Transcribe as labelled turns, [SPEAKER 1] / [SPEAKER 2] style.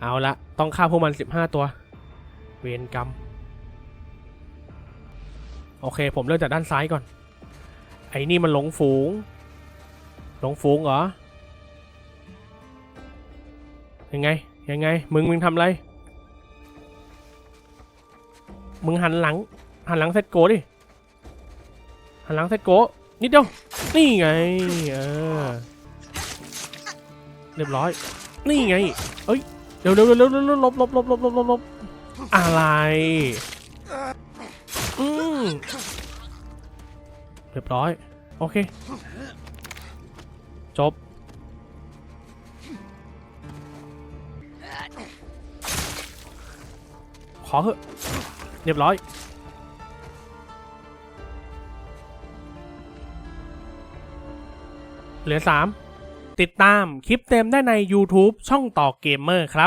[SPEAKER 1] เอาละต้องฆ่าพวกมันสิบห้าตัว เวรกรรม โอเค ผมเริ่มจากด้านซ้ายก่อน ไอ้นี่มันหลงฝูง หลงฝูงเหรอ ยังไง ยังไง มึง มึงทำอะไร มึงหันหลัง หันหลังเซตโกดิ หันหลังเซตโก นิดเดียว นี่ไง เออ เรียบร้อย นี่ไง เอ้ย เร็วเร็วเร็วเร็วเร็วเร็วลบลบลบลบลบลบลบอะไร อืมเรียบร้อย โอเค จบ ขอเถอะเรียบร้อยเหลือ3 ติดตามคลิปเต็มได้ใน YouTube ช่องต่อเกมเมอร์ครับ